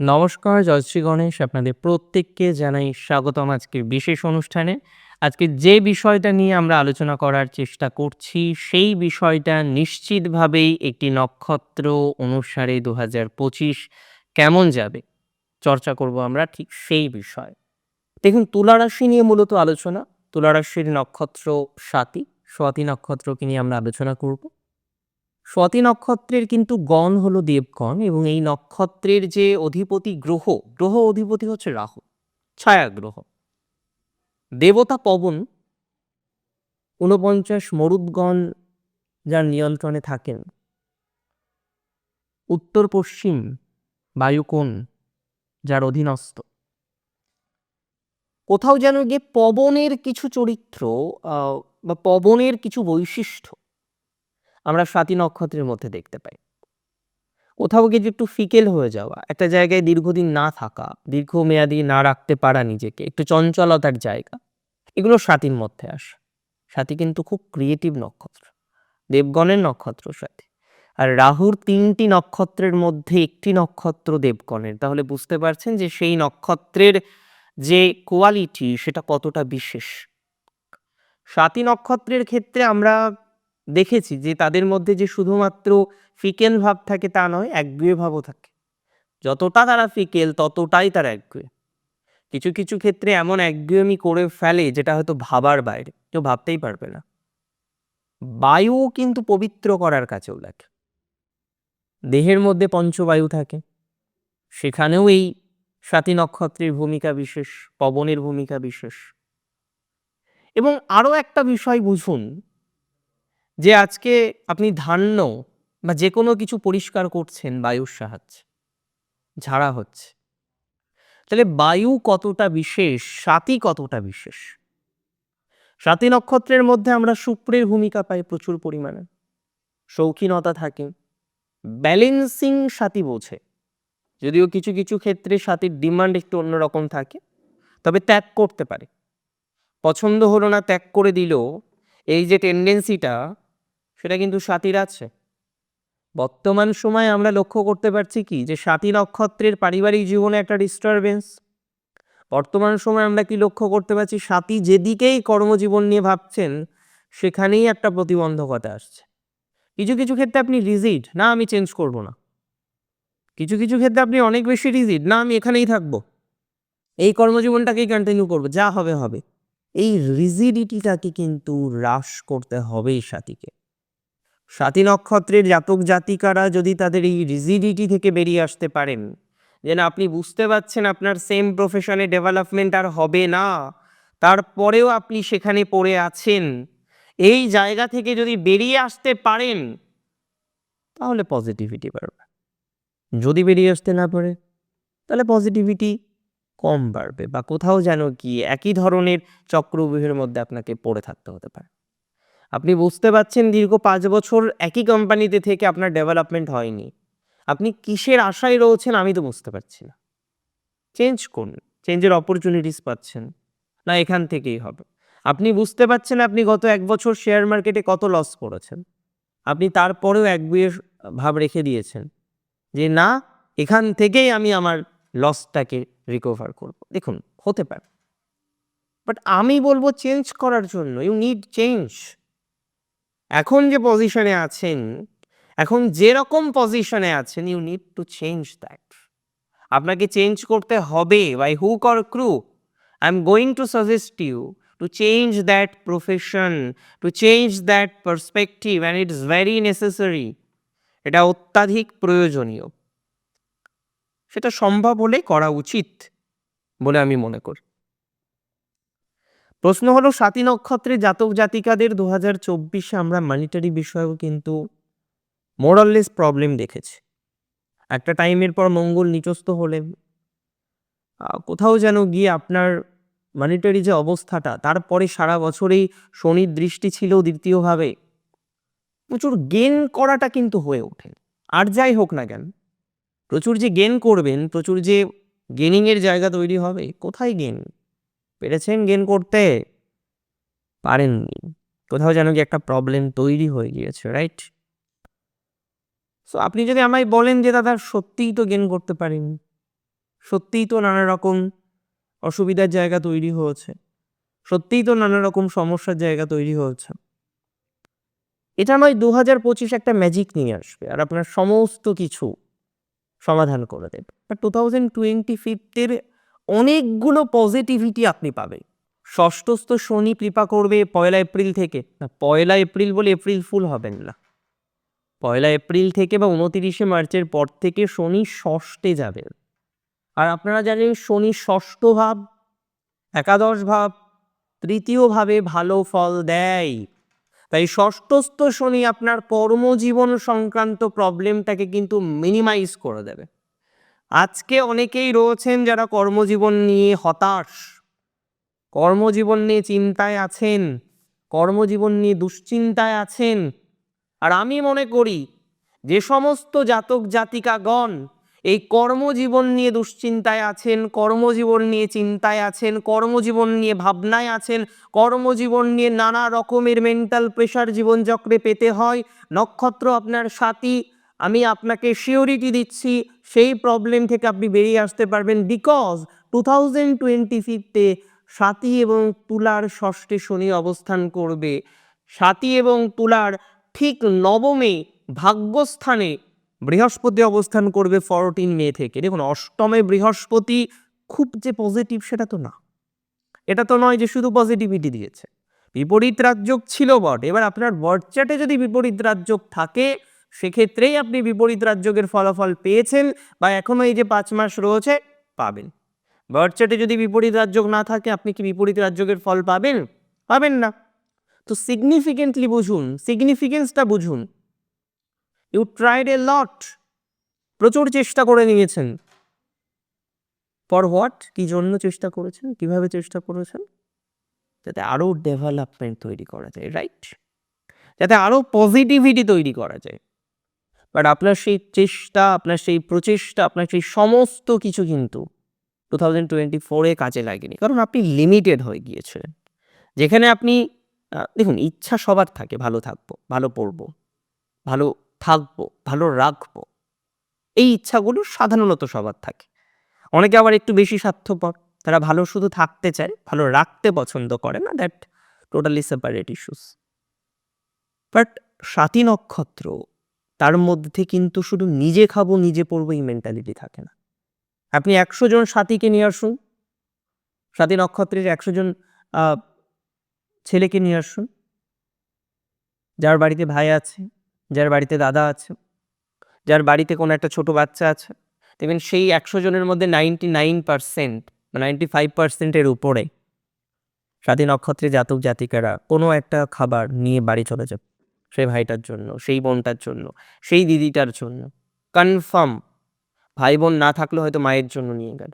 নমস্কার, জয়শ্রী গণেশ আপনাদের প্রত্যেককে জানাই স্বাগতম আজকে বিশেষ অনুষ্ঠানে। আজকে যে বিষয়টা নিয়ে আমরা আলোচনা করার চেষ্টা করছি, সেই বিষয়টা নিশ্চিতভাবেই একটি নক্ষত্র অনুসারে দু হাজার পঁচিশ কেমন যাবে? চর্চা করব আমরা ঠিক সেই বিষয়। দেখুন, তুলা রাশি নিয়ে মূলত আলোচনা। তুলা রাশির নক্ষত্র স্বাতি স্বাতি নক্ষত্রকে নিয়ে আমরা আলোচনা করব। স্বাতি নক্ষত্রের কিন্তু গণ হলো দেবগণ এবং এই নক্ষত্রের যে অধিপতি গ্রহ গ্রহ অধিপতি হচ্ছে রাহু ছায়া গ্রহ দেবতা পবন, ঊনপঞ্চাশ মরুদ্গণ যার নিয়ন্ত্রণে থাকেন। উত্তর পশ্চিম বায়ুকোণ যার অধীনস্থ। কোথাও যেন গিয়ে পবনের কিছু চরিত্র বা পবনের কিছু বৈশিষ্ট্য আমরা স্বাতী নক্ষত্রের মধ্যে দেখতে পাই। কোথাও যে একটু ফিকেল হয়ে যাওয়া, একটা জায়গায় দীর্ঘদিন না থাকা, দীর্ঘমেয়াদী না রাখতে পারা নিজেকে, একটু চঞ্চলতার জায়গা, এগুলো স্বাতীর মধ্যে আসে। স্বাতী কিন্তু খুব ক্রিয়েটিভ নক্ষত্র, দেবগণের নক্ষত্র স্বাতী আর রাহুর তিনটি নক্ষত্রের মধ্যে একটি নক্ষত্র দেবগণের। তাহলে বুঝতে পারছেন যে সেই নক্ষত্রের যে কোয়ালিটি সেটা কতটা বিশেষ। স্বাতি নক্ষত্রের ক্ষেত্রে আমরা দেখেছি যে তাদের মধ্যে যে শুধুমাত্র ফিকেল ভাব থাকে তা নয়, একগুয়ে ভাবও থাকে। যতটা তারা ফিকেল, ততটাই তারা একগুয়ে। কিছু কিছু ক্ষেত্রে এমন একগুয়েমি করে ফেলে যেটা হয়তো ভাবার বাইরে, কেউ ভাবতেই পারবে না। বায়ু কিন্তু পবিত্র করার কাছেও লাগে দেহের মধ্যে পঞ্চবায়ু থাকে। সেখানেও এই স্বাতী নক্ষত্রের ভূমিকা বিশেষ, পবনের ভূমিকা বিশেষ। এবং আরও একটা বিষয় বুঝুন যে আজকে আপনি ধান্য বা যে কোনো কিছু পরিষ্কার করছেন বায়ুর সাহায্যে, ঝাড়া হচ্ছে। তাহলে বায়ু কতটা বিশেষ স্বাতি কতটা বিশেষ? স্বাতি নক্ষত্রের মধ্যে আমরা শুক্রের ভূমিকা পাই প্রচুর পরিমাণে। শৌখিনতা থাকে। ব্যালেন্সিং সাথী বোঝে। যদিও কিছু কিছু ক্ষেত্রে সাথীর ডিমান্ড একটু অন্যরকম থাকে, তবে ত্যাগ করতে পারে। পছন্দ হলো না ত্যাগ করে দিলেও এই যে টেন্ডেন্সিটা সেটা কিন্তু সাথীর আছে। বর্তমান সময়ে আমরা লক্ষ্য করতে পারছি কি? যে সাতী নক্ষত্রের পারিবারিক জীবনে একটা ডিস্টারবেন্স বর্তমান সময়ে আমরা কি লক্ষ্য করতে পারছি? সাথী যেদিকেই কর্মজীবন নিয়ে ভাবছেন, সেখানেই একটা প্রতিবন্ধকতা আসছে। কিছু কিছু ক্ষেত্রে আপনি রিজিড, না আমি চেঞ্জ করব না। কিছু কিছু ক্ষেত্রে আপনি অনেক বেশি রিজিড, না আমি এখানেই থাকব। এই কর্মজীবনটাকেই কন্টিনিউ করব, যা হবে হবে। এই রিজিডিটিটাকে কিন্তু হ্রাস করতে হবে সাথীকে সাথী নক্ষত্রের জাতক জাতিকারা যদি তাদের এই রিজিডিটি থেকে বেরিয়ে আসতে পারেন, যেন আপনি বুঝতে পারছেন আপনার সেম প্রফেশনে ডেভেলপমেন্ট আর হবে না, তারপরেও আপনি সেখানে পড়ে আছেন। এই জায়গা থেকে যদি বেরিয়ে আসতে পারেন, তাহলে পজিটিভিটি বাড়বে। যদি বেরিয়ে আসতে না পারে, তাহলে পজিটিভিটি কম বাড়বে, বা কোথাও যেন কি একই ধরনের চক্রব্যূহের মধ্যে আপনাকে পড়ে থাকতে হতে পারে। আপনি বুঝতে পারছেন দীর্ঘ পাঁচ বছর একই কোম্পানিতে থেকে আপনার ডেভেলপমেন্ট হয়নি। আপনি কিসের আশায় রয়েছেন আমি তো বুঝতে পারছি না। চেঞ্জ করুন চেঞ্জের অপরচুনিটিস পাচ্ছেন, না এখান থেকেই হবে। আপনি বুঝতে পারছেন আপনি গত এক বছর শেয়ার মার্কেটে কত লস করেছেন। আপনি তারপরেও এক বিয়ের ভাব রেখে দিয়েছেন যে না, এখান থেকেই আমি আমার লসটাকে রিকভার করব। দেখুন, হতে পারে। বাট আমি বলব চেঞ্জ করার জন্য ইউ নিড চেঞ্জ এখন যে পজিশনে আছেন, এখন যেরকম পজিশনে আছেন you need to change that আপনাকে চেঞ্জ করতে হবে by hook or crook I am going to suggest you to change that profession to change that perspective and it's very necessary এটা অত্যাধিক প্রয়োজনীয়। সেটা সম্ভব হলে করা উচিত বলে আমি মনে করি। প্রশ্ন হলো সাতী নক্ষত্রে জাতক জাতিকাদের দু হাজার চব্বিশে আমরা মানিটারি বিষয়েও কিন্তু মোরাললেস প্রবলেম দেখেছি। একটা টাইমের পর মঙ্গল নিচস্থ হলে কোথাও যেন গিয়ে আপনার মানিটারি যে অবস্থাটা, তারপরে সারা বছরেই শনির দৃষ্টি ছিল দ্বিতীয়ভাবে। প্রচুর গেন করাটা কিন্তু হয়ে ওঠে আর যাই হোক না কেন, প্রচুর যে গেন করবেন, প্রচুর যে গেনিংয়ের জায়গা তৈরি হবে, কোথায় গেন পেরেছেন গেন করতে? পারেননি। কোথাও যেন কি একটা প্রবলেম তৈরি হয়ে গিয়েছে রাইট সো আপনি যদি আমায় বলেন যে দাদা, সত্যিই তো গেন করতে পারেন। সত্যিই তো নানা রকম অসুবিধার জায়গা তৈরি হয়েছে। সত্যিই তো নানা রকম সমস্যার জায়গা তৈরি হয়েছে। এটা নয় দু হাজার পঁচিশ একটা ম্যাজিক নিয়ে আসবে আর আপনার সমস্ত কিছু সমাধান করে দেবে। টু থাউজেন্ড টোয়েন্টি ফিফথের অনেকগুলো পজিটিভিটি আপনি পাবেন। ষষ্ঠস্থ শনি কৃপা করবে পয়লা এপ্রিল থেকে। না, পয়লা এপ্রিল বলে এপ্রিল ফুল হবেন না। পয়লা এপ্রিল থেকে বা উনতিরিশে মার্চের পর থেকে শনি ষষ্ঠে যাবেন। আর আপনারা জানেন শনি ষষ্ঠ ভাব, একাদশ ভাব, তৃতীয় ভাবে ভালো ফল দেয়। তাই ষষ্ঠস্থ শনি আপনার কর্মজীবন সংক্রান্ত প্রবলেমটাকে কিন্তু মিনিমাইজ করে দেবে। আজকে অনেকেই রয়েছেন যারা কর্মজীবন নিয়ে হতাশ। কর্মজীবন নিয়ে চিন্তায় আছেন, কর্মজীবন নিয়ে দুশ্চিন্তায় আছেন। আর আমি মনে করি, যে সমস্ত জাতক জাতিকাগণ এই কর্মজীবন নিয়ে দুশ্চিন্তায় আছেন, কর্মজীবন নিয়ে চিন্তায় আছেন, কর্মজীবন নিয়ে ভাবনায় আছেন, কর্মজীবন নিয়ে নানা রকমের মেন্টাল প্রেশার জীবনচক্রে পেতে হয়। নক্ষত্র আপনার সাথী আমি আপনাকে শিওরিটি দিচ্ছি, সেই প্রবলেম থেকে আপনি বেরিয়ে আসতে পারবেন because two thousand twenty fifty সাথী এবং তুলার ষষ্ঠে শনি অবস্থান করবে। সাথী এবং তুলার ঠিক নবমে ভাগ্যস্থানে বৃহস্পতি অবস্থান করবে ফরটিন মে থেকে। দেখুন, অষ্টমে বৃহস্পতি খুব যে পজিটিভ সেটা তো না। এটা তো নয় যে শুধু পজিটিভিটি দিয়েছে। বিপরীত রাজযোগ ছিল বট। এবার আপনার বর্চাটে যদি বিপরীত রাজযোগ থাকে সেক্ষেত্রেই আপনি বিপরীত রাজযোগের ফলাফল পেয়েছেন বা এখনও এই যে পাঁচ মাস রয়েছে, পাবেন। বর্চাটে যদি বিপরীত রাজযোগ না থাকে, আপনি কি বিপরীত রাজযোগের ফল পাবেন? পাবেন না। তো সিগনিফিকেন্টলি বুঝুন সিগনিফিকেন্সটা বুঝুন। ইউ ট্রাইড এ লট প্রচুর চেষ্টা করে নিয়েছেন। ফর হোয়াট কি জন্য চেষ্টা করেছেন? কীভাবে চেষ্টা করেছেন? যাতে আরও ডেভেলপমেন্ট তৈরি করা যায় রাইট যাতে আরও পজিটিভিটি তৈরি করা যায়। বাট আপনার সেই চেষ্টা, আপনার সেই প্রচেষ্টা, আপনার সেই সমস্ত কিছু কিন্তু টু থাউজেন্ড টোয়েন্টি ফোরে কাজে লাগেনি। কারণ আপনি লিমিটেড হয়ে গিয়েছিলেন। যেখানে আপনি দেখুন, ইচ্ছা সবার থাকে, ভালো থাকব, ভালো পড়ব, ভালো থাকব, ভালো রাখব। এই ইচ্ছাগুলো সাধারণত সবার থাকে। অনেকে আবার একটু বেশি স্বার্থপর। তারা ভালো শুধু থাকতে চায়, ভালো রাখতে পছন্দ করে না that totally separate issues but সাতী নক্ষত্র তার মধ্যে কিন্তু শুধু নিজে খাব, নিজে পড়ব এই মেন্টালিটি থাকে না। আপনি একশো জন সাথীকে নিয়ে আসুন সাতী নক্ষত্রের একশো জন ছেলেকে নিয়ে আসুন। যার বাড়িতে ভাই আছে, যার বাড়িতে দাদা আছে, যার বাড়িতে কোনো একটা ছোট বাচ্চা আছে, দেখবেন সেই একশো জনের মধ্যে ninety nine percent ninety five পার্সেন্টের উপরে স্বাধীন নক্ষত্রে জাতক জাতিকারা কোনো একটা খাবার নিয়ে বাড়ি চলে যাবে। সেই ভাইটার জন্য, সেই বোনটার জন্য, সেই দিদিটার জন্য। কনফার্ম ভাই বোন না থাকলে হয়তো মায়ের জন্য নিয়ে গেল,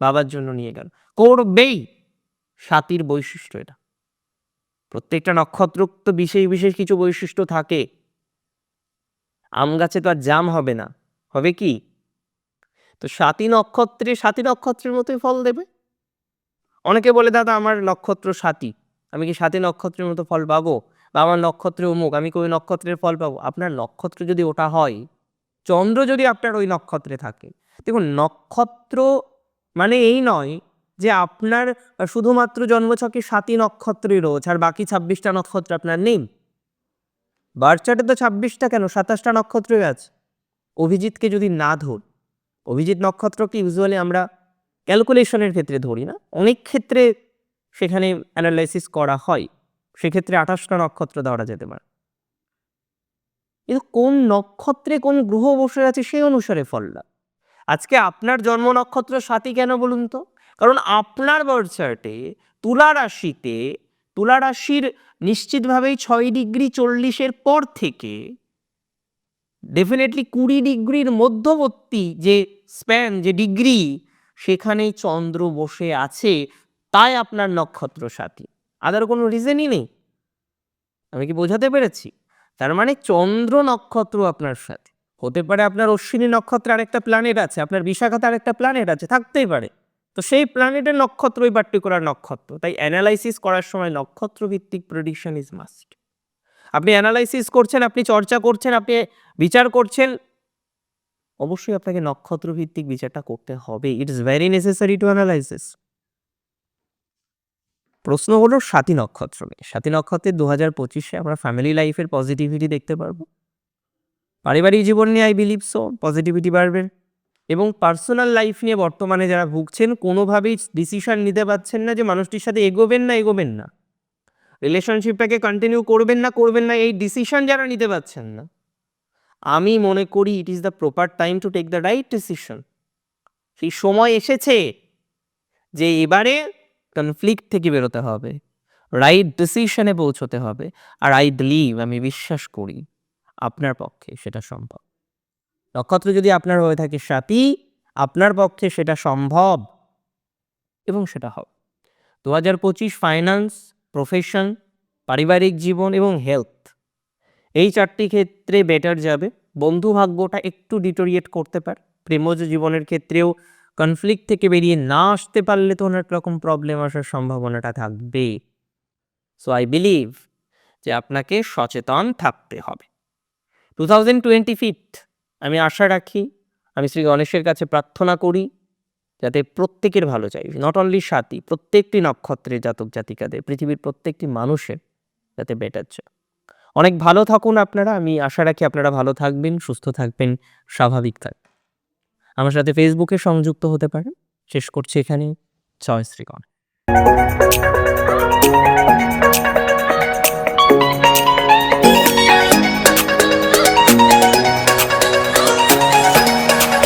বাবার জন্য নিয়ে গেল। করবেই। সাতির বৈশিষ্ট্য এটা। প্রত্যেকটা নক্ষত্র তো বিশেষ বিশেষ কিছু বৈশিষ্ট্য থাকে। আম গাছে তো আর জাম হবে না। হবে কি? তো সাতী নক্ষত্রে, সাতী নক্ষত্রের মতোই ফল দেবে? অনেকে বলে, দাদা, আমার নক্ষত্র সাতী। আমি কি সাতী নক্ষত্রের মতো ফল পাবো? বা আমার নক্ষত্রে অমুক, আমি কি ওই নক্ষত্রের ফল পাবো? আপনার নক্ষত্র যদি ওটা হয়, চন্দ্র যদি আপনার ওই নক্ষত্রে থাকে, দেখুন নক্ষত্র মানে এই নয় যে আপনার শুধুমাত্র জন্মছকে সাতী নক্ষত্রই রয়েছে, আর বাকি ছাব্বিশটা নক্ষত্র আপনার নেই। বার্চার্টে তো ছাব্বিশটা কেন? সাতাশটা নক্ষত্রই আছে। অভিজিৎকে যদি না ধর, অভিজিৎ নক্ষত্রকে ইউজুয়ালি আমরা ক্যালকুলেশনের ক্ষেত্রে ধরি না? অনেক ক্ষেত্রে সেখানে অ্যানালাইসিস করা হয়। সেক্ষেত্রে আঠাশটা নক্ষত্র ধরা যেতে পারে। কিন্তু কোন নক্ষত্রে কোন গ্রহ বসে আছে সেই অনুসারে ফলটা আজকে আপনার জন্ম নক্ষত্র সাথী কেন বলুন তো? কারণ আপনার বার্চার্টে তুলা রাশিতে, তুলা রাশির নিশ্চিতভাবেই ছয় ডিগ্রি চল্লিশের পর থেকে ডেফিনেটলি কুড়ি ডিগ্রির মধ্যবর্তী যে স্প্যান যে ডিগ্রি সেখানেই চন্দ্র বসে আছে, তাই আপনার নক্ষত্র সাথী। আদার কোনো রিজনই নেই। আমি কি বোঝাতে পেরেছি? তার মানে চন্দ্র নক্ষত্র আপনার সাথে। হতে পারে আপনার অশ্বিনী নক্ষত্রে আরেকটা প্ল্যানেট আছে, আপনার বিশাখাতে আরেকটা প্ল্যানেট আছে, থাকতেই পারে। তো সেই প্ল্যানেটের নক্ষত্র ওই পার্টিকুলার নক্ষত্র। তাই অ্যানালাইসিস করার সময় নক্ষত্র ভিত্তিক প্রেডিকশন ইজ মাস্ট আপনি অ্যানালাইসিস করছেন, আপনি চর্চা করছেন, আপনি বিচার করছেন, অবশ্যই আপনাকে নক্ষত্র ভিত্তিক বিচারটা করতে হবে। It is very necessary to analysis প্রশ্ন হলো সাতী নক্ষত্র নিয়ে। সাতী নক্ষত্রের দু হাজার পঁচিশে আমরা ফ্যামিলি লাইফের পজিটিভিটি দেখতে পারব। পারিবারিক জীবন নিয়ে আই বিলিভ সো পজিটিভিটি বাড়বে। এবং পার্সোনাল লাইফ নিয়ে বর্তমানে যারা ভুগছেন, কোনোভাবেই ডিসিশন নিতে পারছেন না যে মানুষটির সাথে এগোবেন না এগোবেন না। রিলেশনশিপটাকে কন্টিনিউ করবেন না করবেন না, এই ডিসিশন যারা নিতে পারছেন না। আমি মনে করি it is the proper time to take the right decision সেই সময় এসেছে যে এবারে কনফ্লিক্ট থেকে বেরোতে হবে। রাইট ডিসিশনে পৌঁছতে হবে। আর আই বিলিভ আমি বিশ্বাস করি, আপনার পক্ষে সেটা সম্ভব। নক্ষত্র যদি আপনার হয়ে থাকে সাথী, আপনার পক্ষে সেটা সম্ভব এবং সেটা হবে। দু হাজার পঁচিশ ফাইন্যান্স প্রফেশন পারিবারিক জীবন এবং হেলথ এই চারটি ক্ষেত্রে বেটার যাবে। বন্ধু ভাগ্যটা একটু ডিটোরিয়েট করতে পারে। প্রেমজ জীবনের ক্ষেত্রেও কনফ্লিক্ট থেকে বেরিয়ে না আসতে পারলে তো অনেক রকম প্রবলেম আসার সম্ভাবনাটা থাকবে সো আই বিলিভ যে আপনাকে সচেতন থাকতে হবে। টু থাউজেন্ড টোয়েন্টি ফিট আমি আশা রাখি, আমি শ্রী গণেশের কাছে প্রার্থনা করি যাতে প্রত্যেকের ভালো চাই। নট অনলি সাথী প্রত্যেকটি নক্ষত্রের জাতক জাতিকাদের, পৃথিবীর প্রত্যেকটি মানুষের যাতে বেটার চায়। অনেক ভালো থাকুন আপনারা, আমি আশা রাখি আপনারা ভালো থাকবেন, সুস্থ থাকবেন, স্বাভাবিক থাকবেন। আমার সাথে ফেসবুকে সংযুক্ত হতে পারেন। শেষ করছি এখানে ছয় শ্রীকণ